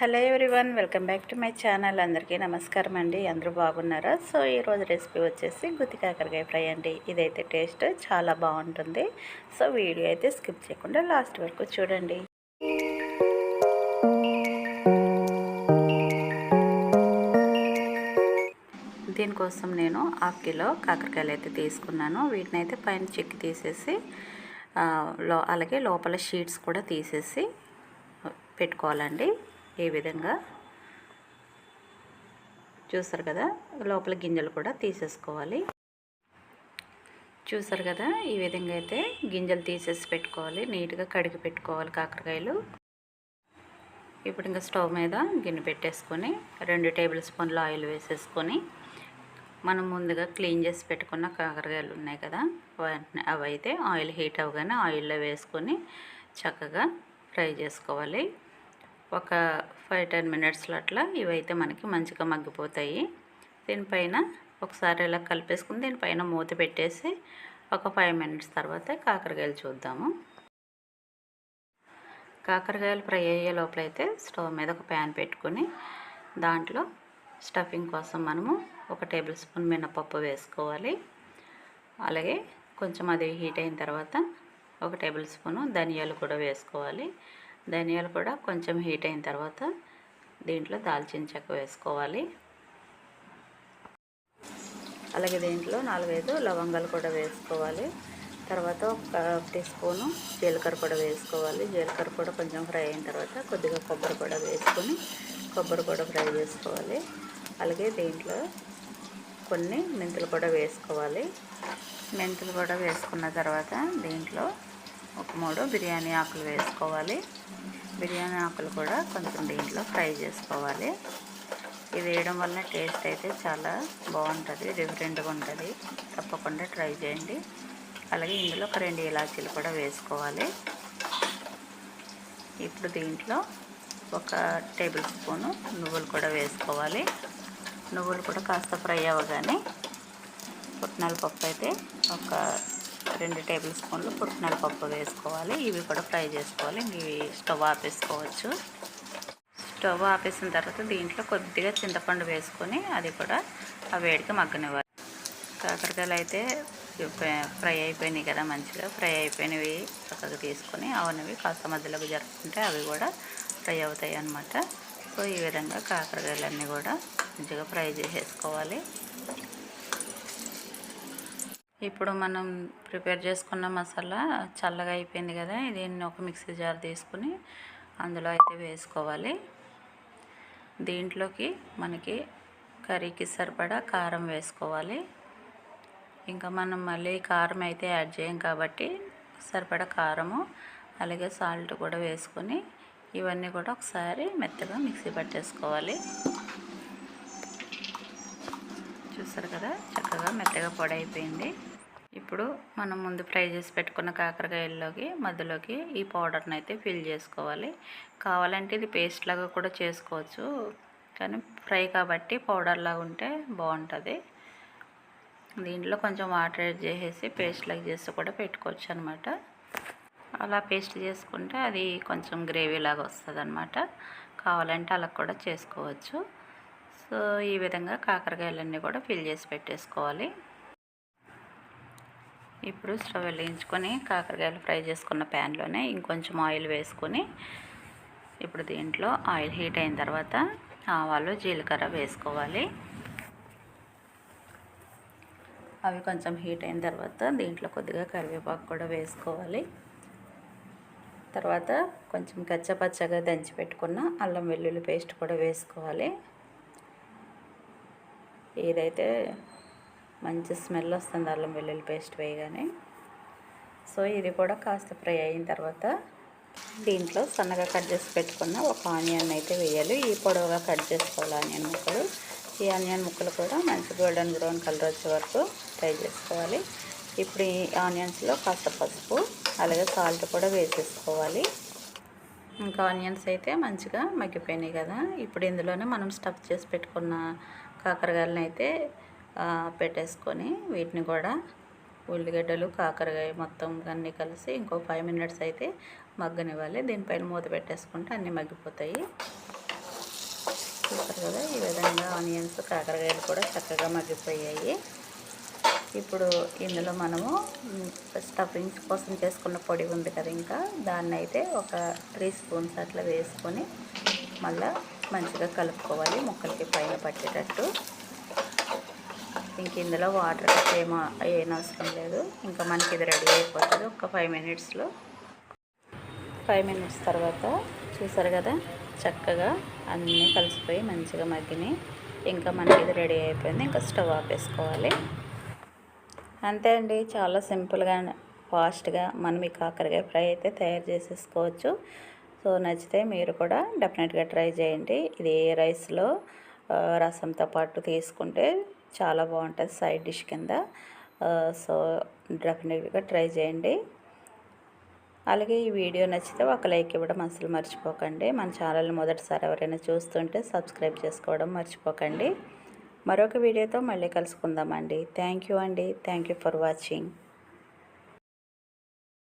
Hello everyone welcome back to my channel. అందరికీ నమస్కారం అండి. అందరూ బాగున్నారా? సో ఈరోజు రెసిపీ వచ్చేసి గుత్తి కాకరకాయ ఫ్రై అండి. ఇదైతే టేస్ట్ చాలా బాగుంటుంది. సో వీడియో అయితే స్కిప్ చేయకుండా లాస్ట్ వరకు చూడండి. దీనికోసం నేను హాఫ్ కిలో కాకరకాయలు అయితే తీసుకున్నాను. వీటిని అయితే పైన చెక్కి తీసేసి లో అలాగే లోపల షీట్స్ కూడా తీసేసి పెట్టుకోవాలండి. ఈ విధంగా? చూసారు కదా లోపల గింజలు కూడా తీసేసుకోవాలి. చూసారు కదా ఈ విధంగా అయితే గింజలు తీసేసి పెట్టుకోవాలి. నీట్గా కడిగి పెట్టుకోవాలి కాకరకాయలు. ఇప్పుడు ఇంకా స్టవ్ మీద గిన్నె పెట్టేసుకొని రెండు టేబుల్ స్పూన్లు ఆయిల్ వేసేసుకొని మనం ముందుగా క్లీన్ చేసి పెట్టుకున్న కాకరకాయలు ఉన్నాయి కదా వాటిని అవి అయితే ఆయిల్ హీట్ అవ్వగానే ఆయిల్లో వేసుకొని చక్కగా ఫ్రై చేసుకోవాలి. ఒక ఫైవ్ టెన్ మినిట్స్లో అట్లా ఇవైతే మనకి మంచిగా మగ్గిపోతాయి. దీనిపైన ఒకసారి ఇలా కలిపేసుకుని దీనిపైన మూత పెట్టేసి ఒక ఫైవ్ మినిట్స్ తర్వాత కాకరకాయలు చూద్దాము. కాకరకాయలు ఫ్రై అయ్యే లోపలైతే స్టవ్ మీద ఒక ప్యాన్ పెట్టుకొని దాంట్లో స్టఫింగ్ కోసం మనము ఒక టేబుల్ స్పూన్ మినపప్పు వేసుకోవాలి. అలాగే కొంచెం అది హీట్ అయిన తర్వాత ఒక టేబుల్ స్పూను ధనియాలు కూడా వేసుకోవాలి. ధనియాలు కూడా కొంచెం హీట్ అయిన తర్వాత దీంట్లో దాల్చిన చెక్క వేసుకోవాలి. అలాగే దీంట్లో నాలుగైదు లవంగాలు కూడా వేసుకోవాలి. తర్వాత ఒక టీ స్పూను జీలకర్ర కూడా వేసుకోవాలి. జీలకర్ర కూడా కొంచెం ఫ్రై అయిన తర్వాత కొద్దిగా కొబ్బరి కూడా వేసుకొని కొబ్బరి కూడా ఫ్రై చేసుకోవాలి. అలాగే దీంట్లో కొన్ని మెంతులు కూడా వేసుకోవాలి. మెంతులు కూడా వేసుకున్న తర్వాత దీంట్లో మూడు బిర్యానీ ఆకులు వేసుకోవాలి. బిర్యానీ ఆకులు కూడా కొంచెం దీంట్లో ఫ్రై చేసుకోవాలి. ఇది వేయడం వల్ల టేస్ట్ అయితే చాలా బాగుంటుంది డిఫరెంట్గా ఉంటుంది. తప్పకుండా ట్రై చేయండి. అలాగే ఇందులో ఒక రెండు ఇలాచీలు కూడా వేసుకోవాలి. ఇప్పుడు దీంట్లో ఒక టేబుల్ స్పూను నువ్వులు కూడా వేసుకోవాలి. నువ్వులు కూడా కాస్త ఫ్రై అవ్వగానే పుట్నాల పప్పు అయితే ఒక రెండు టేబుల్ స్పూన్లు పుట్నాల పప్పు వేసుకోవాలి. ఇవి కూడా ఫ్రై చేసుకోవాలి. ఇవి స్టవ్ ఆపేసుకోవచ్చు. స్టవ్ ఆపేసిన తర్వాత దీంట్లో కొద్దిగా చింతపండు వేసుకొని అది కూడా ఆ వేడికి మగ్గనివ్వాలి. కాకరకాయలు అయితే ఫ్రై అయిపోయినాయి కదా మంచిగా. ఫ్రై అయిపోయినవి చక్కగా తీసుకొని అవన్నవి కాస్త మధ్యలోకి జరుపుకుంటే అవి కూడా ఫ్రై అవుతాయి అన్నమాట. సో ఈ విధంగా కాకరకాయలన్నీ కూడా మంచిగా ఫ్రై చేసేసుకోవాలి. ఇప్పుడు మనం ప్రిపేర్ చేసుకున్న మసాలా చల్లగా అయిపోయింది కదా దీన్ని ఒక మిక్సీ జార్ తీసుకుని అందులో అయితే వేసుకోవాలి. దీంట్లోకి మనకి కర్రీకి సరిపడా కారం వేసుకోవాలి. ఇంకా మనం మళ్ళీ కారం అయితే యాడ్ చేయం కాబట్టి సరిపడా కారము అలాగే సాల్ట్ కూడా వేసుకొని ఇవన్నీ కూడా ఒకసారి మెత్తగా మిక్సీ పట్టేసుకోవాలి. చూసారు కదా చక్కగా మెత్తగా పొడి అయిపోయింది. ఇప్పుడు మనం ముందు ఫ్రై చేసి పెట్టుకున్న కాకరకాయల్లోకి మధ్యలోకి ఈ పౌడర్ని అయితే ఫిల్ చేసుకోవాలి. కావాలంటే ఇది పేస్ట్ లాగా కూడా చేసుకోవచ్చు. కానీ ఫ్రై కాబట్టి పౌడర్ లాగా ఉంటే బాగుంటుంది. దీంట్లో కొంచెం వాటర్ యాడ్ చేసేసి పేస్ట్ లాగా చేసి కూడా పెట్టుకోవచ్చు అనమాట అలా పేస్ట్ చేసుకుంటే అది కొంచెం గ్రేవీ లాగా వస్తుంది అనమాట కావాలంటే అలా కూడా చేసుకోవచ్చు. సో ఈ విధంగా కాకరకాయలన్నీ కూడా ఫిల్ చేసి పెట్టేసుకోవాలి. ఇప్పుడు స్టవ్ వెలిగించుకొని కాకరకాయలు ఫ్రై చేసుకున్న ప్యాన్లోనే ఇంకొంచెం ఆయిల్ వేసుకొని ఇప్పుడు దీంట్లో ఆయిల్ హీట్ అయిన తర్వాత ఆవాలు జీలకర్ర వేసుకోవాలి. అవి కొంచెం హీట్ అయిన తర్వాత దీంట్లో కొద్దిగా కరివేపాకు కూడా వేసుకోవాలి. తర్వాత కొంచెం కచ్చపచ్చగా దంచి పెట్టుకున్న అల్లం వెల్లుల్లి పేస్ట్ కూడా వేసుకోవాలి. ఇదైతే మంచి స్మెల్ వస్తుంది అల్లం వెల్లుల్లి పేస్ట్ వేయగానే. సో ఇది కూడా కాస్త ఫ్రై అయిన తర్వాత దీంట్లో సన్నగా కట్ చేసి పెట్టుకున్న ఒక ఆనియన్ అయితే వేయాలి. ఈ పొడవుగా కట్ చేసుకోవాలి ఆనియన్ ముక్కలు. ఈ ఆనియన్ ముక్కలు కూడా మంచి గోల్డెన్ బ్రౌన్ కలర్ వచ్చే వరకు ఫ్రై చేసుకోవాలి. ఇప్పుడు ఈ ఆనియన్స్లో కాస్త పసుపు అలాగే సాల్ట్ కూడా వేసేసుకోవాలి. ఇంకా ఆనియన్స్ అయితే మంచిగా మగ్గిపోయినాయి కదా. ఇప్పుడు ఇందులోనే మనం స్టఫ్ చేసి పెట్టుకున్న కాకరకాయలను అయితే పెట్టేసుకొని వీటిని కూడా ఉల్లిగడ్డలు కాకరకాయ మొత్తం అన్నీ కలిసి ఇంకో ఫైవ్ మినిట్స్ అయితే మగ్గనివ్వాలి. దీనిపైన మూత పెట్టేసుకుంటే అన్నీ మగ్గిపోతాయి. చూసారు కదా ఈ విధంగా ఆనియన్స్ కాకరకాయలు కూడా చక్కగా మగ్గిపోయాయి. ఇప్పుడు ఇందులో మనము స్టఫింగ్స్ కోసం చేసుకున్న పొడి ఉంది కదా ఇంకా దాన్ని అయితే ఒక త్రీ స్పూన్స్ అట్లా వేసుకొని మళ్ళా మంచిగా కలుపుకోవాలి ముక్కలకి పైన పట్టేటట్టు. ఇంక ఇందులో వాటర్ ఏమో ఏం అవసరం లేదు. ఇంకా మనకి ఇది రెడీ అయిపోతుంది ఒక ఫైవ్ మినిట్స్లో. ఫైవ్ మినిట్స్ తర్వాత చూసారు కదా చక్కగా అన్నీ కలిసిపోయి మంచిగా మగ్గినాయి. ఇంకా మనకి ఇది రెడీ అయిపోయింది ఇంకా స్టవ్ ఆపేసుకోవాలి. అంతే అండి చాలా సింపుల్గా ఫాస్ట్గా మనం ఈ కాకరకాయ ఫ్రై అయితే తయారు చేసేసుకోవచ్చు. సో నచ్చితే మీరు కూడా డెఫినెట్గా ట్రై చేయండి. ఇది ఏ రైస్లో రసంతో పాటు తీసుకుంటే చాలా బాగుంటుంది సైడ్ డిష్ కింద. సో డెఫినెట్గా ట్రై చేయండి. అలాగే ఈ వీడియో నచ్చితే ఒక లైక్ ఇవ్వడం అసలు మర్చిపోకండి. మన ఛానల్ని మొదటిసారి ఎవరైనా చూస్తుంటే సబ్స్క్రైబ్ చేసుకోవడం మర్చిపోకండి. మరొక వీడియోతో మళ్ళీ కలుసుకుందామండి. థ్యాంక్ యూ అండి. Thank you for watching.